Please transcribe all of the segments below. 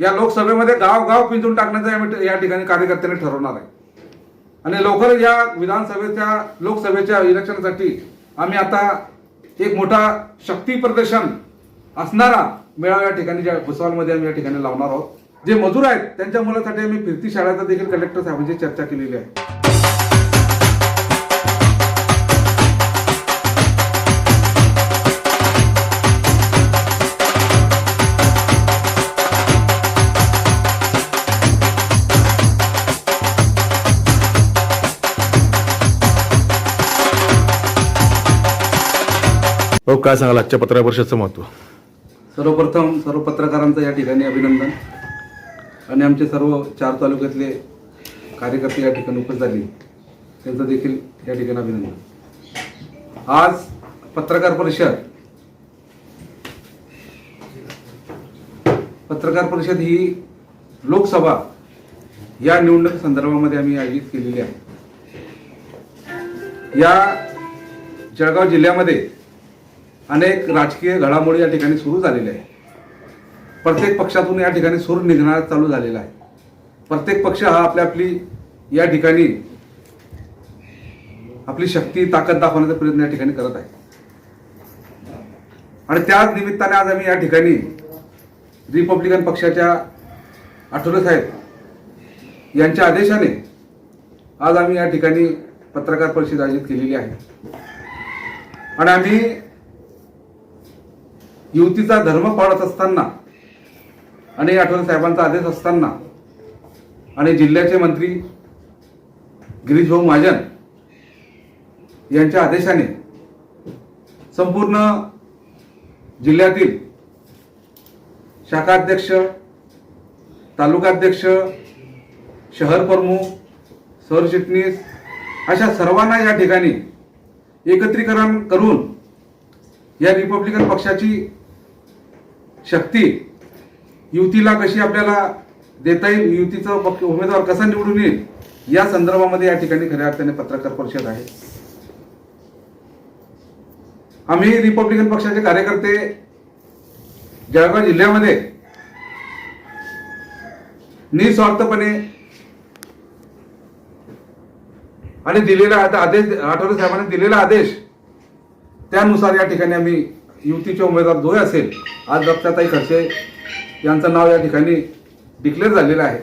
या लोकसभेमध्ये गाव गाव पिंजून टाकण्याचं आम्ही या ठिकाणी कार्यकर्त्यांनी ठरवणार आहे. आणि लवकरच या विधानसभेच्या लोकसभेच्या इलेक्शनसाठी आम्ही आता एक मोठा शक्ती प्रदर्शन असणारा मेळावा या ठिकाणी ज्या भुसावळमध्ये आम्ही या ठिकाणी लावणार आहोत. जे मजूर आहेत त्यांच्या मुलासाठी आम्ही फिरती शाळेचा देखील कलेक्टर साहेबांची चर्चा केलेली आहे. हो काय सांगाल? आजच्या पत्रकार परिषदचं महत्त्व? सर्वप्रथम सर्व पत्रकारांचं या ठिकाणी अभिनंदन. आणि आमचे सर्व चार तालुक्यातले कार्यकर्ते या ठिकाणी उपस्थित झाले. त्यांचं देखील या ठिकाणी अभिनंदन. आज पत्रकार परिषद. पत्रकार परिषद ही लोकसभा या निवडणूक संदर्भामध्ये आम्ही आयोजित केलेली आहे. या जळगाव जिल्ह्यामध्ये अनेक राजकीय घडामोडी या ठिकाणी सुरू झालेल्या आहे प्रत्येक पक्षातून या ठिकाणी सूर निघणार चालू झालेला आहे. प्रत्येक पक्ष हा आपली आपली या ठिकाणी आपली शक्ती ताकद दाखवण्याचा प्रयत्न या ठिकाणी करत आहे. आणि त्याच निमित्ताने आज आम्ही या ठिकाणी रिपब्लिकन पक्षाच्या आठवले साहेब यांच्या आदेशाने आज आम्ही या ठिकाणी पत्रकार परिषद आयोजित केलेली आहे. आणि आम्ही युतीचा धर्म पाळत असताना आणि आठवले साहेबांचा आदेश असताना आणि जिल्ह्याचे मंत्री गिरीशभाऊ महाजन यांच्या आदेशाने संपूर्ण जिल्ह्यातील शाखाध्यक्ष तालुकाध्यक्ष शहर प्रमुख सरचिटणीस अशा सर्वांना या ठिकाणी एकत्रीकरण करून या रिपब्लिकन पक्षाची शक्ती युतीला कशी आपल्याला देता येईल? युतीचा पक्ष- उमेदवार कसा निवडून येईल? या संदर्भामध्ये या ठिकाणी खऱ्या अर्थाने पत्रकार परिषद आहे. आम्ही रिपब्लिकन पक्षाचे कार्यकर्ते जळगाव जिल्ह्यामध्ये निस्वार्थपणे आणि दिलेला आता आदेश आठवले साहेबांनी दिलेला आदेश त्यानुसार या ठिकाणी आम्ही युतीचे उमेदवार जो असेल आज दत्ताताई खडसे यांचं नाव या ठिकाणी डिक्लेअर झालेलं आहे.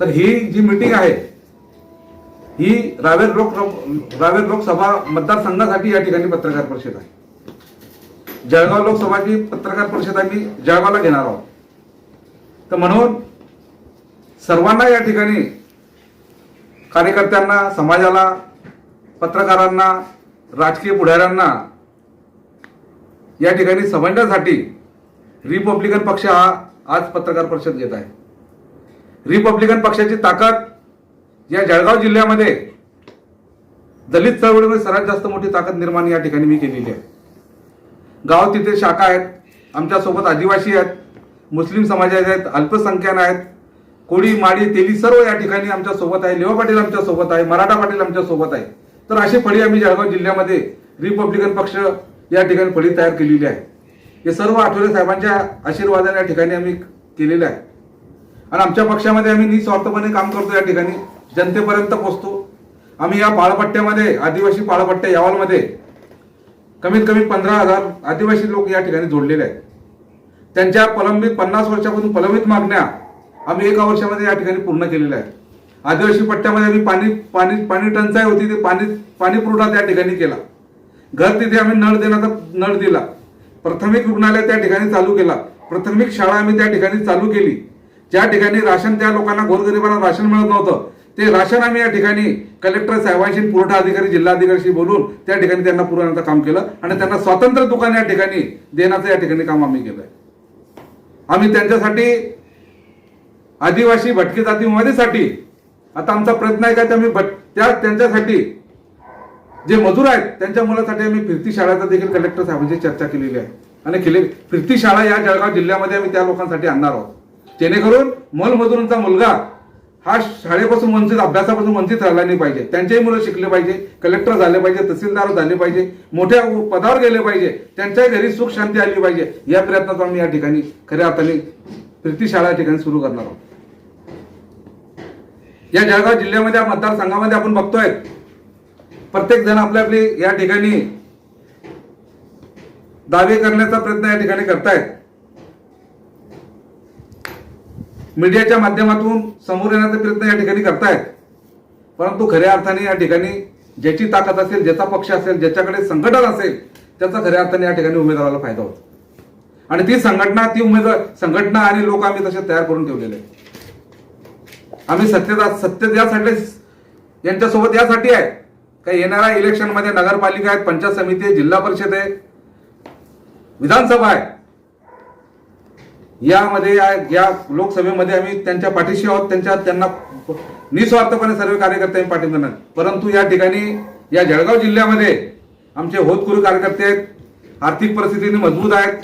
तर ही जी मीटिंग आहे ही रावेर लोक रावेर लोकसभा मतदारसंघासाठी या ठिकाणी पत्रकार परिषद आहे. जळगाव लोकसभाची पत्रकार परिषद आम्ही जळगावला घेणार आहोत. तर म्हणून सर्वांना या ठिकाणी कार्यकर्त्यांना समाजाला पत्रकारांना राजकीय पुढाऱ्यांना या ठिकाणी समजण्यासाठी रिपब्लिकन पक्ष हा आज पत्रकार परिषद घेत आहे. रिपब्लिकन पक्षाची ताकद या जळगाव जिल्ह्यामध्ये दलित चळवळीमध्ये सर्वात जास्त मोठी ताकद निर्माण या ठिकाणी मी केलेली आहे. गाव तिथे शाखा आहेत आमच्यासोबत आदिवासी आहेत मुस्लिम समाजाचे आहेत अल्पसंख्यान आहेत कोळी माळी तेली सर्व या ठिकाणी आमच्यासोबत आहे लेवा पाटील आमच्यासोबत आहे मराठा पाटील आमच्यासोबत आहे. तर अशी फळी आम्ही जळगाव जिल्ह्यामध्ये रिपब्लिकन पक्ष या ठिकाणी फळी तयार केलेली आहे. हे सर्व आठवले साहेबांच्या आशीर्वादाने या ठिकाणी आम्ही केलेलं आहे. आणि आमच्या पक्षामध्ये आम्ही निस्वार्थपणे काम करतो या ठिकाणी. जनतेपर्यंत पोहोचतो. आम्ही या पाळपट्ट्यामध्ये आदिवासी पाळपट्ट्या यावलमध्ये कमीत कमी पंधरा हजार आदिवासी लोक या ठिकाणी जोडलेले आहेत. त्यांच्या प्रलंबित पन्नास वर्षापासून प्रलंबित मागण्या आम्ही एका वर्षामध्ये या ठिकाणी पूर्ण केलेल्या आहेत. आदिवासी पट्ट्यामध्ये आम्ही पाणी पाणी पाणी टंचाई होती ते पाणी पाणी पुरवठा त्या ठिकाणी केला. घर तिथे आम्ही नळ देण्याचा नळ दिला. प्राथमिक रुग्णालय त्या ठिकाणी चालू केला. प्राथमिक शाळा आम्ही त्या ठिकाणी चालू केली. ज्या ठिकाणी राशन त्या लोकांना गोरगरिबांना राशन मिळत नव्हतं ते राशन आम्ही या ठिकाणी कलेक्टर साहेबांशी पुरवठा अधिकारी जिल्हाधिकारीशी बोलून त्या ठिकाणी त्यांना पुरवण्याचं काम केलं आणि त्यांना स्वातंत्र्य दुकान या ठिकाणी देण्याचं या ठिकाणी काम आम्ही केलंय. आम्ही त्यांच्यासाठी आदिवासी भटकी जाती उमेदीसाठी आता आमचा प्रयत्न आहे का त्या आम्ही भट त्या त्यांच्यासाठी जे मजूर आहेत त्यांच्या मुलासाठी आम्ही फिरती शाळेचा देखील कलेक्टर साहेबांची चर्चा केलेली आहे. आणि केले फिरती शाळा या जळगाव जिल्ह्यामध्ये आम्ही त्या लोकांसाठी आणणार आहोत. जेणेकरून मलमजुरांचा मुलगा हा शाळेपासून वंचित अभ्यासापासून वंचित राहिला नाही पाहिजे. त्यांच्याही मुलं शिकले पाहिजे कलेक्टर झाले पाहिजे तहसीलदार झाले पाहिजे मोठ्या पदावर गेले पाहिजे त्यांच्याही घरी सुख शांती आली पाहिजे. या प्रयत्नात आम्ही या ठिकाणी खऱ्या अर्थाने फिरती शाळा या ठिकाणी सुरू करणार आहोत. या जळगाव जिल्ह्यामध्ये मतदारसंघामध्ये आपण बघतोय प्रत्येक जण आपल्या आपली या ठिकाणी दावे करण्याचा प्रयत्न या ठिकाणी करतायत. मीडियाच्या माध्यमातून समोर येण्याचा प्रयत्न या ठिकाणी करतायत. परंतु खऱ्या अर्थाने या ठिकाणी ज्याची ताकद असेल ज्याचा पक्ष असेल ज्याच्याकडे संघटन असेल त्याचा खऱ्या अर्थाने या ठिकाणी उमेदवाराला फायदा होतो. आणि ती संघटना ती उमेदवार संघटना आणि लोक आम्ही तसे तयार करून ठेवलेले आहेत. आम्ही सत्यता सत्य यासाठी यांच्यासोबत यासाठी आहे. का येणाऱ्या इलेक्शनमध्ये नगरपालिका आहेत पंचायत समिती आहे जिल्हा परिषद आहे विधानसभा आहे. यामध्ये या- लोकसभेमध्ये आम्ही त्यांच्या पाठीशी आहोत त्यांच्या त्यांना निस्वार्थपणे सर्व कार्यकर्ते आम्ही पाठिंबा नाही परंतु या ठिकाणी या जळगाव जिल्ह्यामध्ये आमचे होतकुरू कार्यकर्ते आहेत आर्थिक परिस्थितीने मजबूत आहेत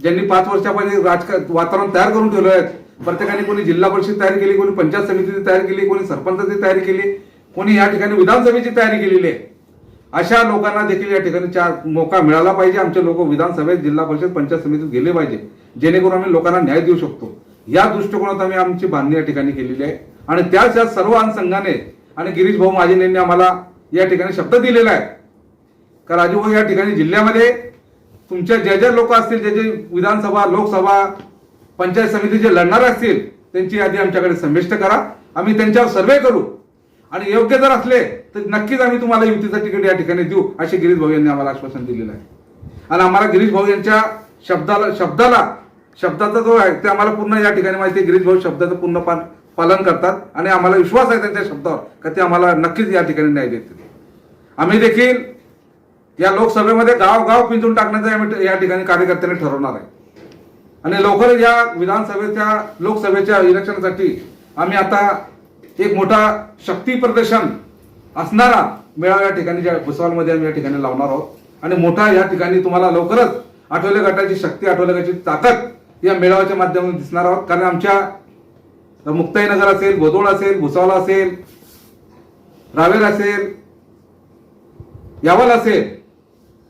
ज्यांनी पाच वर्षापूर्वी राजकारण वातावरण तयार करून ठेवलं आहे. प्रत्येकाने कोणी जिल्हा परिषद तयार केली कोणी पंचायत समितीची तयार केली कोणी सरपंचाची तयारी केली कोणी या ठिकाणी विधानसभेची तयारी केलेली आहे? अशा लोकांना देखील या ठिकाणी चार मौका मिळाला पाहिजे. आमचे लोक विधानसभेत जिल्हा परिषद पंचायत समितीत गेले पाहिजे. जेणेकरून आम्ही लोकांना न्याय देऊ शकतो. या दृष्टिकोनात आम्ही आमची बांधणी या ठिकाणी केलेली आहे. आणि त्याच या सर्व अनुषंगाने आणि गिरीश भाऊ महाजन यांनी आम्हाला या ठिकाणी शब्द दिलेला आहे. का राजू भाऊ या ठिकाणी जिल्ह्यामध्ये तुमच्या ज्या ज्या लोक असतील जे जे विधानसभा लोकसभा पंचायत समिती जे लढणार असतील त्यांची यादी आमच्याकडे संमिष्ट करा. आम्ही त्यांच्यावर सर्वे करू. आणि योग्य जर असले तर नक्कीच आम्ही तुम्हाला युतीचं तिकीट या ठिकाणी देऊ असे गिरीश भाऊ यांनी आम्हाला आश्वासन दिलेलं आहे. आणि आम्हाला गिरीश भाऊ यांच्या शब्दाला शब्दाला शब्दाचा जो आहे ते आम्हाला पूर्ण या ठिकाणी माहिती आहे. गिरीश भाऊ शब्दाचं पूर्ण पाल- पालन करतात आणि आम्हाला विश्वास आहे त्यांच्या शब्दावर का ते आम्हाला नक्कीच या ठिकाणी न्याय देतील. आम्ही देखील या लोकसभेमध्ये गाव गाव पिंजून टाकण्याचं आम्ही या ठिकाणी कार्यकर्त्यांनी ठरवणार आहे. आणि लवकरच या विधानसभेच्या लोकसभेच्या इलेक्शनसाठी आम्ही आता एक मोठा शक्ती प्रदर्शन असणारा मेळावा या ठिकाणी ज्या भुसावळमध्ये आम्ही या ठिकाणी लावणार आहोत. आणि मोठा या ठिकाणी तुम्हाला लवकरच आठवले गटाची शक्ती आठवले गटाची ताकद या मेळाव्याच्या माध्यमातून दिसणार आहोत. कारण आमच्या मुक्ताईनगर असेल भोदोळ असेल भुसावळ असेल रावेर असेल यावल असेल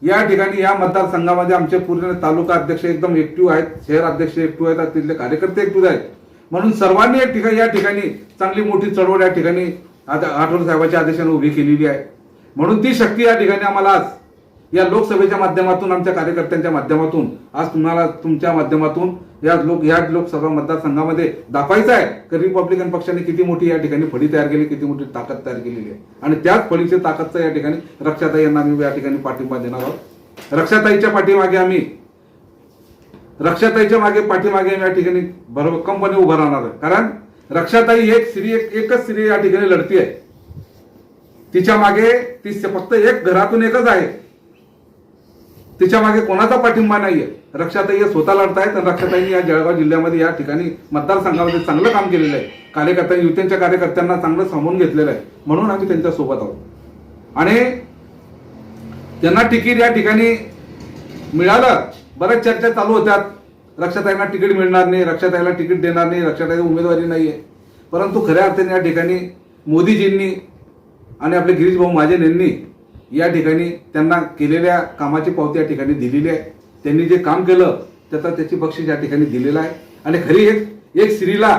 या ठिकाणी या मतदारसंघामध्ये आमचे पूर्ण तालुका अध्यक्ष एकदम ऍक्टिव्ह आहेत शहर अध्यक्ष ऍक्टिव्ह आहेत तिथले कार्यकर्ते ऍक्टिव्ह आहेत. म्हणून सर्वांनी एक ठिकाणी या ठिकाणी चांगली मोठी चळवळ या ठिकाणी आता आठवले साहेबाच्या आदेशाने उभी केलेली आहे. म्हणून ती शक्ती या ठिकाणी आम्हाला आज या लोकसभेच्या माध्यमातून आमच्या कार्यकर्त्यांच्या माध्यमातून आज तुम्हाला तुमच्या माध्यमातून या लोक या लोकसभा मतदारसंघामध्ये दाखवायचं आहे. की रिपब्लिकन पक्षाने किती मोठी या ठिकाणी फळी तयार केली किती मोठी ताकद तयार केलेली आहे. आणि त्याच फळीची ताकदचा या ठिकाणी रक्षाताई यांना आम्ही या ठिकाणी पाठिंबा देणार आहोत. रक्षाताईच्या पाठीमागे आम्ही रक्षाताईच्या मागे पाठीमागे या ठिकाणी भरभक्कमपणे उभं राहणार आहे. कारण रक्षाताई एक स्त्री एक एकच स्त्री या ठिकाणी लढती आहे. तिच्यामागे ती फक्त एक घरातून एकच आहे. तिच्यामागे कोणाचा पाठिंबा नाहीये. रक्षाताई हे स्वतः लढतायत आणि रक्षाताईंनी या जळगाव जिल्ह्यामध्ये या ठिकाणी मतदारसंघामध्ये चांगलं काम केलेलं आहे. कार्यकर्त्या युतींच्या कार्यकर्त्यांना चांगलं सामावून घेतलेलं आहे. म्हणून आम्ही त्यांच्यासोबत आहोत. आणि त्यांना तिकीट या ठिकाणी मिळालं. बऱ्याच चर्चा चालू होत्यात. रक्षाताईंना तिकीट मिळणार नाही रक्षाताईला तिकीट देणार नाही रक्षाताई उमेदवारी नाही आहे परंतु खऱ्या अर्थाने या ठिकाणी मोदीजींनी आणि आपले गिरीश भाऊ महाजन यांनी या ठिकाणी त्यांना केलेल्या कामाची पावती या ठिकाणी दिलेली आहे. त्यांनी जे काम केलं त्याचा त्याची बक्षीस या ठिकाणी दिलेलं आहे. आणि खरी एक एक स्त्रीला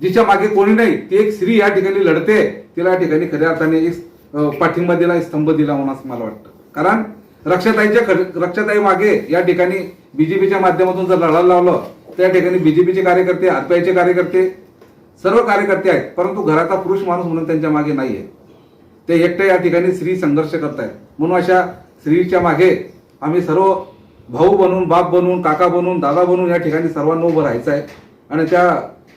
जिच्या मागे कोणी नाही ती एक स्त्री या ठिकाणी लढते तिला या ठिकाणी खऱ्या अर्थाने एक पाठिंबा दिला एक स्तंभ दिला म्हणून असं मला वाटतं. कारण रक्षाताईच्या रक्षाताई मागे या ठिकाणी बीजेपीच्या माध्यमातून जर लढा लावलं त्या ठिकाणी बीजेपीचे कार्यकर्ते आरपीआयचे कार्यकर्ते सर्व कार्यकर्ते आहेत. परंतु घराचा पुरुष माणूस म्हणून त्यांच्या मागे नाहीये. ते एकटे या ठिकाणी स्त्री संघर्ष करतायत. म्हणून अशा स्त्रीच्या मागे आम्ही सर्व भाऊ बनून बाप बनून काका बनून दादा बनून या ठिकाणी सर्वांना उभं राहायचं आहे आणि त्या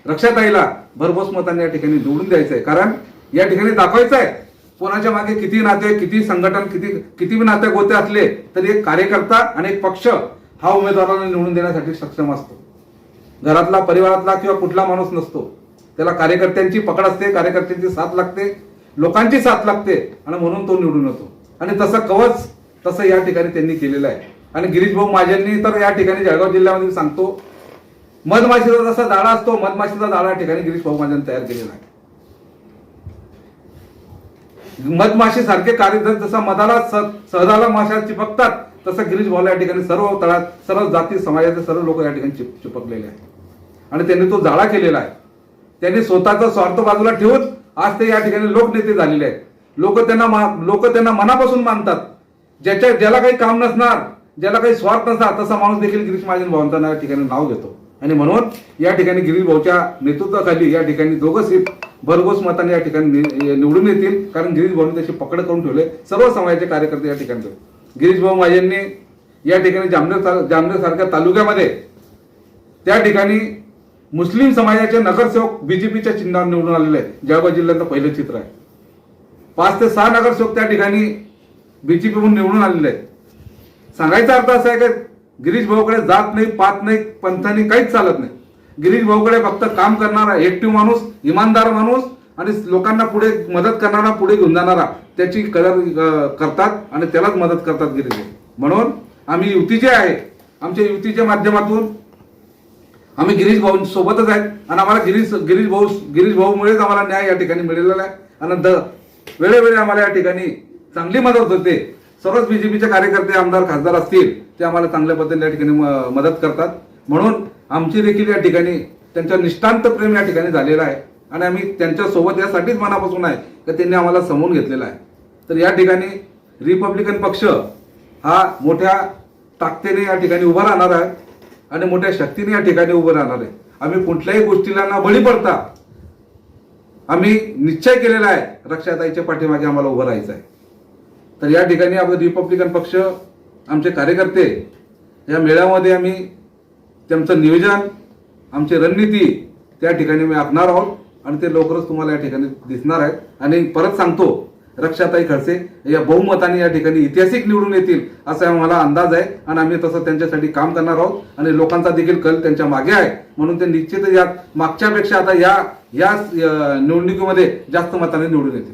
रक्षाताईला भरघोस मतांनी या ठिकाणी निवडून द्यायचं आहे कारण या ठिकाणी दाखवायचं आहे कोणाच्या मागे किती नाते किती संघटन किती किती बी नाते गोते असले तरी एक कार्यकर्ता आणि एक पक्ष हा उमेदवाराला निवडून देण्यासाठी सक्षम असतो. घरातला परिवारातला किंवा कुठला माणूस नसतो. त्याला कार्यकर्त्यांची पकड असते कार्यकर्त्यांची साथ लागते लोकांची साथ लागते आणि म्हणून तो निवडून येतो. आणि तसं कवच तसं या ठिकाणी त्यांनी केलेलं आहे. आणि गिरीश भाऊ माझ्यांनी तर या ठिकाणी जळगाव जिल्ह्यामध्ये सांगतो मधमाशीचा जसा दाडा असतो मधमाशीचा दाडा ठिकाणी गिरीश भाऊ माझ्यांनी तयार केलेला आहे. मधमाशी सारखे कार्यरत जसा मधाला सहजाला माशा चिपकतात तसं गिरीश भाऊला या ठिकाणी सर्व तळात सर्व जाती समाजाचे सर्व लोक या ठिकाणी चिप चिपकलेले आहेत. आणि त्यांनी तो जाळा केलेला आहे. त्यांनी स्वतःचा स्वार्थ बाजूला ठेवून आज ते या ठिकाणी लोकनेते झालेले आहेत. लोक त्यांना लोक त्यांना मनापासून मानतात. ज्याच्या ज्याला काही काम नसणार ज्याला काही स्वार्थ नसणार तसा माणूस देखील गिरीश महाजन भावांचा या ठिकाणी नाव घेतो. आणि म्हणून या ठिकाणी गिरीश भाऊच्या नेतृत्वाखाली या ठिकाणी दोघं सीट भरघोस मताने या ठिकाणी नि- निवडून येतील. कारण गिरीश भाऊने त्याची पकड करून ठेवले. सर्व समाजाचे कार्यकर्ते या ठिकाणी गिरीश भाऊ माझ्यांनी या ठिकाणी जामनेर जामनेर सारख्या तालुक्यामध्ये त्या ठिकाणी मुस्लिम समाजाचे नगरसेवक बीजेपीच्या चिन्हावर निवडून आलेले आहेत. जळगाव जिल्ह्याचं पहिलं चित्र आहे. पाच ते सहा नगरसेवक त्या ठिकाणी बीजेपी निवडून आलेले आहेत. सांगायचा अर्थ असा आहे की गिरीश भाऊकडे जात नाही पात नाही पंथानी काहीच चालत नाही. गिरीश भाऊकडे फक्त काम करणारा एक्टिव्ह माणूस इमानदार माणूस आणि लोकांना पुढे मदत करणारा पुढे घेऊन जाणारा त्याची कदर करतात आणि त्यालाच मदत करतात गिरीश भाऊ. म्हणून आम्ही युतीचे आहे आमच्या युतीच्या माध्यमातून आम्ही गिरीश भाऊ सोबतच आहेत आणि आम्हाला गिरीश गिरीश भाऊ गिरीश भाऊमुळेच आम्हाला न्याय या ठिकाणी मिळालेला आहे. आणि द वेळोवेळी आम्हाला या ठिकाणी चांगली मदत होते. सर्वच बीजेपीचे कार्यकर्ते आमदार खासदार असतील ते आम्हाला चांगल्या पद्धतीने या ठिकाणी मदत करतात. म्हणून आमची देखील या ठिकाणी त्यांच्या निष्ठांत प्रेम या ठिकाणी झालेला आहे. आणि आम्ही त्यांच्यासोबत यासाठीच मनापासून आहे की त्यांनी आम्हाला समवून घेतलेला आहे. तर या ठिकाणी रिपब्लिकन पक्ष हा मोठ्या ताकदीने या ठिकाणी उभा राहणार आहे आणि मोठ्या शक्तीने या ठिकाणी उभं राहणार आहे. आम्ही कुठल्याही गोष्टीला ना बळी पडता आम्ही निश्चय केलेला आहे रक्षाताईच्या पाठीमागे आम्हाला उभं राहायचं आहे. तर या ठिकाणी आपलं रिपब्लिकन पक्ष आमचे कार्यकर्ते या मेळ्यामध्ये आम्ही त्यांचं नियोजन आमची रणनीती त्या ठिकाणी मी आखणार आहोत आणि ते लवकरच तुम्हाला या ठिकाणी दिसणार आहेत. आणि परत सांगतो रक्षाताई खडसे या बहुमताने या ठिकाणी ऐतिहासिक निवडून येतील असा आम्हाला अंदाज आहे आणि आम्ही तसं त्यांच्यासाठी काम करणार आहोत आणि लोकांचा देखील कल त्यांच्या मागे आहे. म्हणून ते निश्चितच यात मागच्यापेक्षा आता या या निवडणुकीमध्ये जास्त मताने निवडून येतील.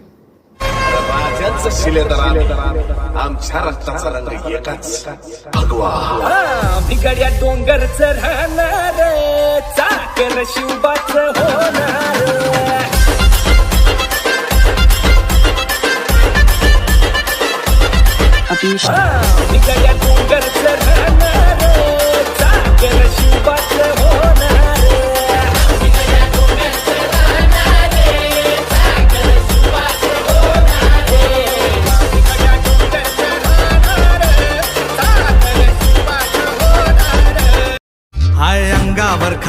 राजांचं शिलेदार आमच्या रक्ताचा रंग एकाच भगवा. भिगड्या डोंगर चढणार चाकर शिवबाच होणार भिगड्या डोंगर चढणार